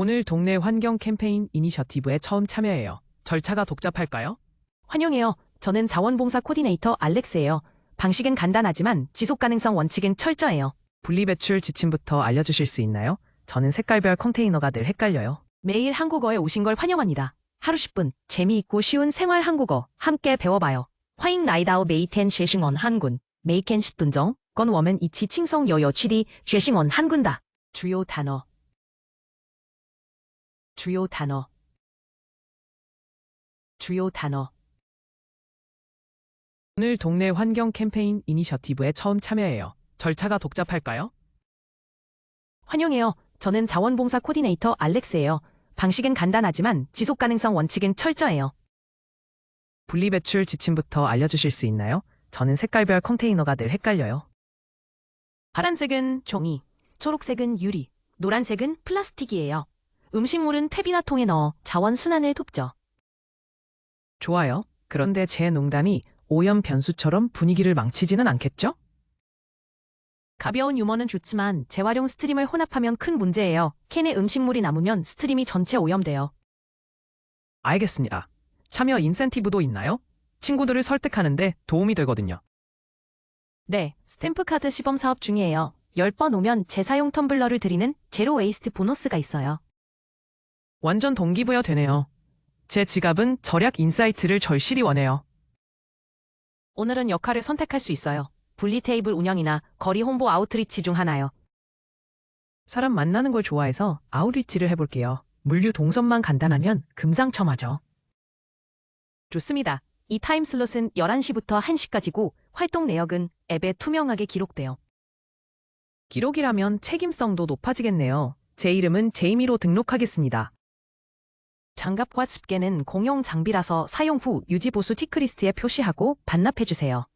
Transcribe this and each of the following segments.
오늘 동네 환경 캠페인 이니셔티브에 처음 참여해요. 절차가 복잡할까요? 환영해요. 저는 자원봉사 코디네이터 알렉스예요. 방식은 간단하지만 지속 가능성 원칙은 철저해요. 분리배출 지침부터 알려주실 수 있나요? 저는 색깔별 컨테이너가 늘 헷갈려요. 매일 한국어에 오신 걸 환영합니다. 하루 10분 재미있고 쉬운 생활 한국어 함께 배워봐요. 화잉 나이다오 메이텐 쉐싱언 한군 메이켄 시둔정 건 워men 이치 칭성 여여 취디 쉐싱언 한군다. 주요 단어 주요 단어 주요 단어 오늘 동네 환경 캠페인 이니셔티브에 처음 참여해요. 절차가 복잡할까요? 환영해요. 저는 자원봉사 코디네이터 알렉스예요. 방식은 간단하지만 지속 가능성 원칙은 철저해요. 분리배출 지침부터 알려주실 수 있나요? 저는 색깔별 컨테이너가 늘 헷갈려요. 파란색은 종이, 초록색은 유리, 노란색은 플라스틱이에요. 음식물은 탭이나 통에 넣어 자원 순환을 돕죠. 좋아요. 그런데 제 농담이 오염 변수처럼 분위기를 망치지는 않겠죠? 가벼운 유머는 좋지만 재활용 스트림을 혼합하면 큰 문제예요. 캔에 음식물이 남으면 스트림이 전체 오염돼요. 알겠습니다. 참여 인센티브도 있나요? 친구들을 설득하는데 도움이 되거든요. 네, 스탬프카드 시범 사업 중이에요. 10번 오면 재사용 텀블러를 드리는 제로 웨이스트 보너스가 있어요. 완전 동기부여 되네요. 제 지갑은 절약 인사이트를 절실히 원해요. 오늘은 역할을 선택할 수 있어요. 분리 테이블 운영이나 거리 홍보 아웃리치 중 하나요. 사람 만나는 걸 좋아해서 아웃리치를 해볼게요. 물류 동선만 간단하면 금상첨화죠. 좋습니다. 이 타임슬롯은 11시부터 1시까지고 활동 내역은 앱에 투명하게 기록돼요. 기록이라면 책임성도 높아지겠네요. 제 이름은 제이미로 등록하겠습니다. 장갑과 집게는 공용 장비라서 사용 후 유지 보수 티크리스트에 표시하고 반납해주세요.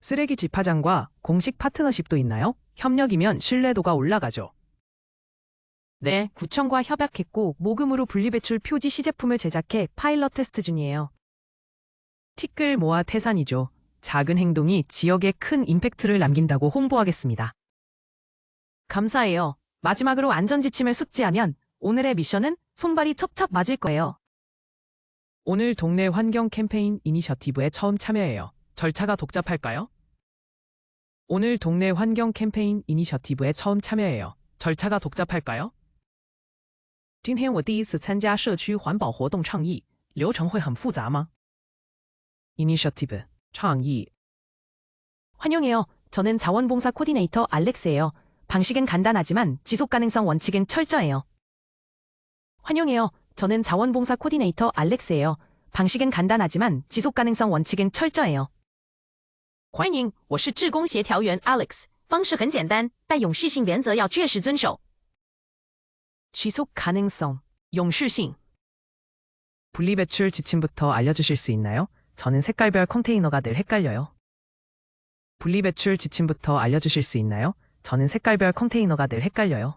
쓰레기 집화장과 공식 파트너십도 있나요? 협력이면 신뢰도가 올라가죠. 네, 구청과 협약했고 모금으로 분리배출 표지 시제품을 제작해 파일럿 테스트 중이에요. 티끌 모아 태산이죠. 작은 행동이 지역에 큰 임팩트를 남긴다고 홍보하겠습니다. 감사해요. 마지막으로 안전지침을 숙지하면 오늘의 미션은 손발이 첩첩 맞을 거예요. 오늘 동네 환경 캠페인 이니셔티브에 처음 참여해요. 절차가 복잡할까요? 오늘 동네 환경 캠페인 이니셔티브에 처음 참여해요. 절차가 복잡할까요? 今天我第一次参加社区环保活动倡议，流程会很复杂吗？Initiative 倡议 환영해요. 저는 자원봉사 코디네이터 알렉스예요. 방식은 간단하지만 지속 가능성 원칙은 철저해요. 환영해요. 저는 자원봉사 코디네이터 알렉스예요. 방식은 간단하지만 지속 가능성 원칙은 철저해요. 欢迎，我是志工协调员 Alex。方式很简单，但永续性原则要确实遵守。지속 가능성, 영续性. 분리배출 지침부터 알려주실 수 있나요? 저는 색깔별 컨테이너가 늘 헷갈려요. 분리배출 지침부터 알려주실 수 있나요? 저는 색깔별 컨테이너가 늘 헷갈려요.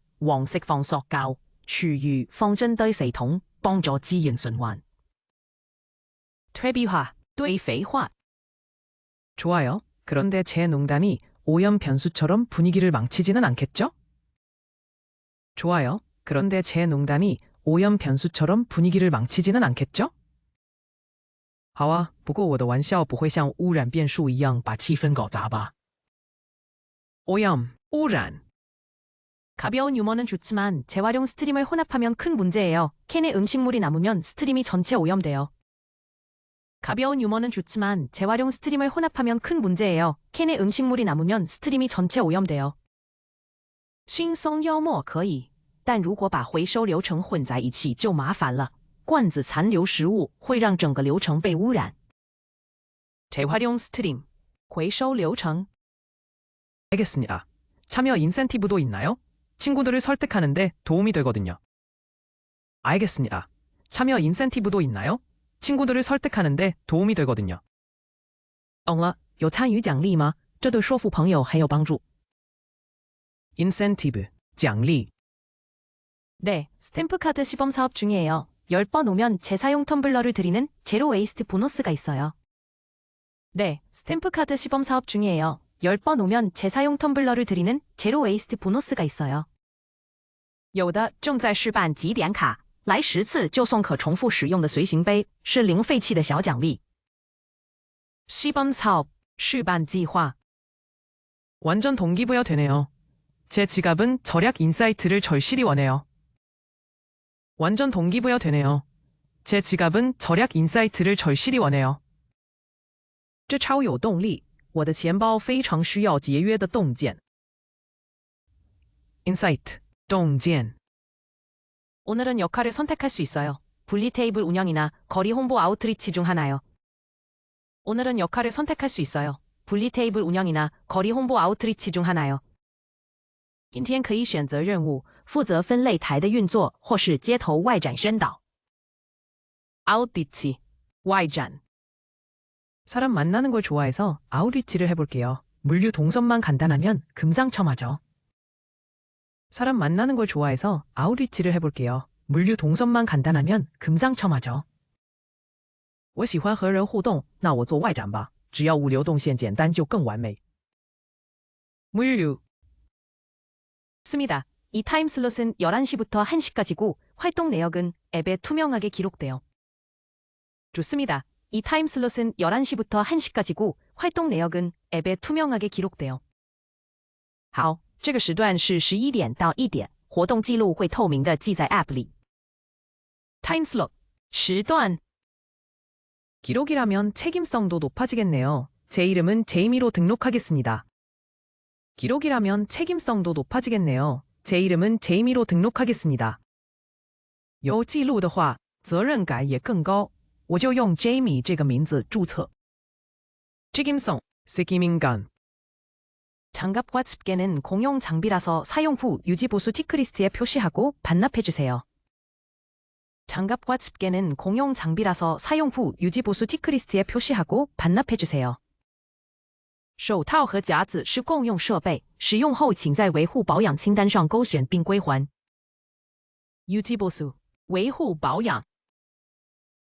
黃色放塑膠，廚餘放進堆肥桶，幫助資源循環。퇴비화, 堆肥化 좋아요. 그런데 제 농담이 오염 변수처럼 분위기를 망치지는 않겠죠? 좋아요. 그런데 제 농담이 오염 변수처럼 분위기를 망치지는 않겠죠? 好啊，不过我的玩笑不会像污染变数一样把气氛搞砸吧？ 오염,污染 가벼운 유머는 좋지만 재활용 스트림을 혼합하면 큰 문제예요. 캔에 음식물이 남으면 스트림이 전체 오염돼요. 가벼운 유머는 좋지만 재활용 스트림을 혼합하면 큰 문제예요. 캔에 음식물이 남으면 스트림이 전체 오염돼요. 轻松幽默可以，但如果把回收流程混在一起就麻烦了。罐子残留食物会让整个流程被污染。 재활용 스트림, 回收流程 알겠습니다. 참여 인센티브도 있나요? 친구들을 설득하는데 도움이 되거든요. 알겠습니다. 참여 인센티브도 있나요? 친구들을 설득하는데 도움이 되거든요. 懂了，有参与奖励吗？这对说服朋友很有帮助。 인센티브, 奖励. 네, 스탬프 카드 시범 사업 중이에요. 10번 오면 재사용 텀블러를 드리는 제로 웨이스트 보너스가 있어요. 네, 스탬프 카드 시범 사업 중이에요. 10번 오면 재사용 텀블러를 드리는 제로 웨이스트 보너스가 있어요. 有的正在试办集点卡，来十次就送可重复使用的随行杯，是零废弃的小奖励。시범 사업, 试办计划. 완전 동기부여 되네요. 제 지갑은 절약 인사이트를 절실히 원해요. 완전 동기부여 되네요. 제 지갑은 절약 인사이트를 절실히 원해요. 这超有动力！我的钱包非常需要节约的洞见。 인 사이트, 洞见. 오늘은 역할을 선택할 수 있어요. 분리 테이블 운영이나 거리 홍보 아우트리치 중 하나요. 오늘은 역할을 선택할 수 있어요. 분리 테이블 운영이나 거리 홍보 아우트리치 중 하나요. 今天可以选择任务，负责分类台的运作，或是街头外展宣导。아웃리치, 와이잔. 사람 만나는 걸 좋아해서 아웃리치를 해볼게요. 물류 동선만 간단하면 금상첨화죠. 사람 만나는 걸 좋아해서 아웃리치를 해볼게요. 물류 동선만 간단하면 금상첨화죠. 我喜欢和人互动，那我做外展吧。只要物流动线简单就更完美。물류, 습니다. 이 타임슬롯은 11시부터 1시까지고 활동 내역은 앱에 투명하게 기록돼요. 좋습니다. 이 타임슬롯은 11시부터 1시까지고 활동 내역은 앱에 투명하게 기록돼요. 好， 这个时段是11点到1点，活动记录会透明的记在 App 里。Time slot 时段 기록이라면 책임성도 높아지겠네요. 제 이름은 제이미로 등록하겠습니다. 기록이라면 책임성도 높아지겠네요. 제 이름은 제이미로 등록하겠습니다. 有记录的话，责任感也更高。我就用 Jamie 这个名字注册。책임성, 책임인간. 장갑과 집게는 공용 장비라서 사용 후 유지 보수 체크리스트에 표시하고 반납해 주세요. 장갑과 집게는 공용 장비라서 사용 후 유지 보수 체크리스트에 표시하고 반납해 주세요. 手套和夹子是共用设备，使用后请在维护保养清单上勾选并归还。유지 보수, 维护保养。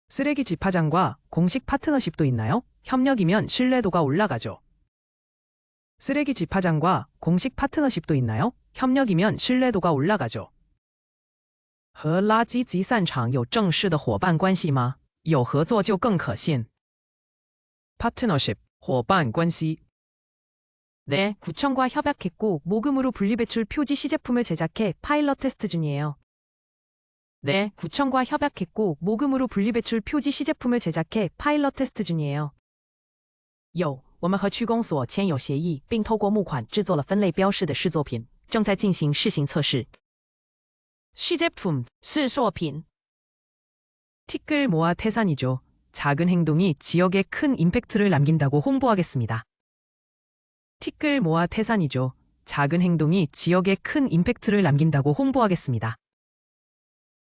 쓰레기 집화장과 공식 파트너십도 있나요? 협력이면 신뢰도가 올라가죠. 쓰레기 집화장과 공식 파트너십도 있나요? 협력이면 신뢰도가 올라가죠. 和垃圾集散场有正式的伙伴关系吗？有合作就更可信。Partnership, 伙伴关系. 네, 구청과 협약했고 모금으로 분리배출 표지 시제품을 제작해 파일럿 테스트 중이에요. 네, 구청과 협약했고 모금으로 분리배출 표지 시제품을 제작해 파일럿 테스트 중이에요. 有， 我们和区公所签有协议，并透过募款制作了分类标示的试作品，正在进行试行测试。시제품, 试作品 티끌 모아 태산이죠. 작은 행동이 지역에 큰 임팩트를 남긴다고 홍보하겠습니다. 티끌 모아 태산이죠. 작은 행동이 지역에 큰 임팩트를 남긴다고 홍보하겠습니다.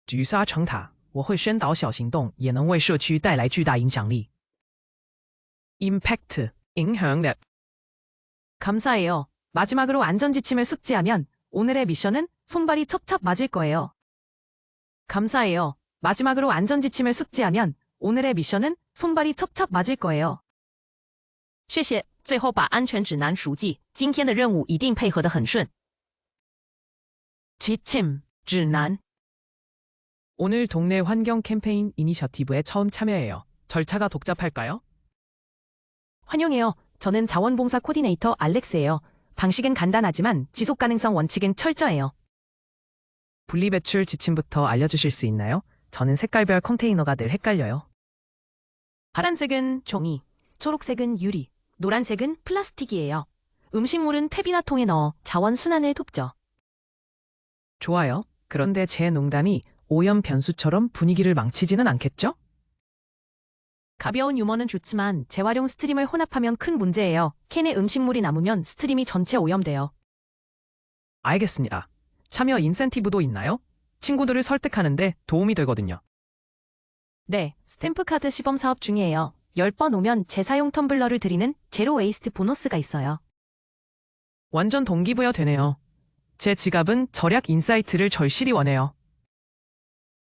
聚沙成塔，我会宣导小行动也能为社区带来巨大影响力。Impact, 影响力。 감사해요. 마지막으로 안전지침을 숙지하면 오늘의 미션은 손발이 첩첩 맞을 거예요. 감사해요. 마지막으로 안전지침을 숙지하면 오늘의 미션은 손발이 첩첩 맞을 거예요. 谢谢，最后把安全指南熟记，今天的任务一定配合得很顺。지침, 指南 오늘 동네 환경 캠페인 이니셔티브에 처음 참여해요. 절차가 복잡할까요? 환영해요. 저는 자원봉사 코디네이터 알렉스예요. 방식은 간단하지만 지속 가능성 원칙은 철저해요. 분리배출 지침부터 알려주실 수 있나요? 저는 색깔별 컨테이너가 늘 헷갈려요. 파란색은 종이, 초록색은 유리, 노란색은 플라스틱이에요. 음식물은 탭이나 통에 넣어 자원 순환을 돕죠. 좋아요. 그런데 제 농담이 오염 변수처럼 분위기를 망치지는 않겠죠? 가벼운 유머는 좋지만 재활용 스트림을 혼합하면 큰 문제예요. 캔에 음식물이 남으면 스트림이 전체 오염돼요. 알겠습니다. 참여 인센티브도 있나요? 친구들을 설득하는데 도움이 되거든요. 네, 스탬프카드 시범 사업 중이에요. 10번 오면 재사용 텀블러를 드리는 제로 웨이스트 보너스가 있어요. 완전 동기부여 되네요. 제 지갑은 절약 인사이트를 절실히 원해요.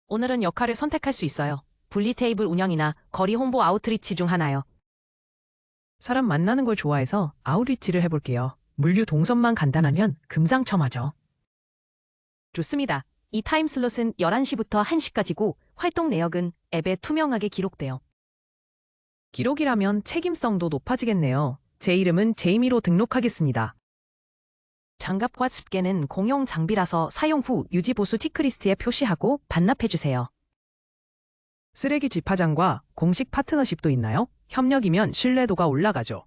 오늘은 역할을 선택할 수 있어요. 분리 테이블 운영이나 거리 홍보 아웃리치 중 하나요. 사람 만나는 걸 좋아해서 아웃리치를 해볼게요. 물류 동선만 간단하면 금상첨화죠. 좋습니다. 이 타임슬롯은 11시부터 1시까지고 활동 내역은 앱에 투명하게 기록돼요. 기록이라면 책임성도 높아지겠네요. 제 이름은 제이미로 등록하겠습니다. 장갑과 집게는 공용 장비라서 사용 후 유지 보수 체크리스트에 표시하고 반납해주세요. 쓰레기 집화장과 공식 파트너십도 있나요? 협력이면 신뢰도가 올라가죠.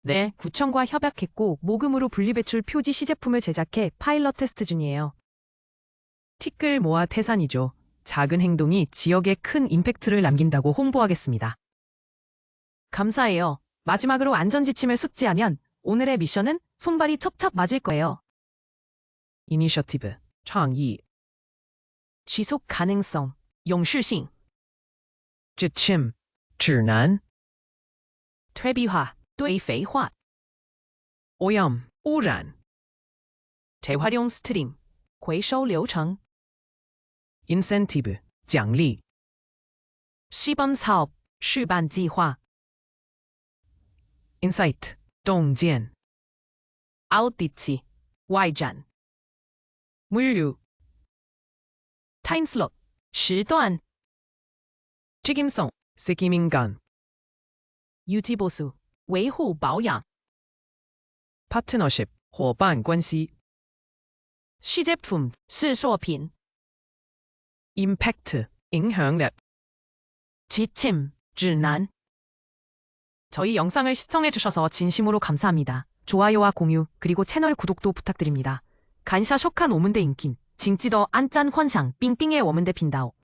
네, 구청과 협약했고 모금으로 분리배출 표지 시제품을 제작해 파일럿 테스트 중이에요. 티끌 모아 태산이죠. 작은 행동이 지역에 큰 임팩트를 남긴다고 홍보하겠습니다. 감사해요. 마지막으로 안전지침을 숙지하면 오늘의 미션은 손발이 척척 맞을 거예요. 이니셔티브, 창의, 지속 가능성, 永续性, 지침, 指南, 퇴비화, 堆肥化, 오염,污染, 재활용 스트림, 回收流程, 인센티브, 奖励, 시범 사업, 示范计划, 인사이트, 洞见, 아웃디치, 와이 잔, 물류, 타임슬롯, 时段, 책임성, 책임인간, 유지보수, 维护保养, 파트너십, 伙伴关系, 시제품, 试作品, 임팩트, 影响力. 지침, 指南. 저희 영상을 시청해주셔서 진심으로 감사합니다. 좋아요와 공유, 그리고 채널 구독도 부탁드립니다. 간샤 쇼칸 오문대 인킨, 징찌더 안짠 환상, 삥삥의 워문대 빈다오.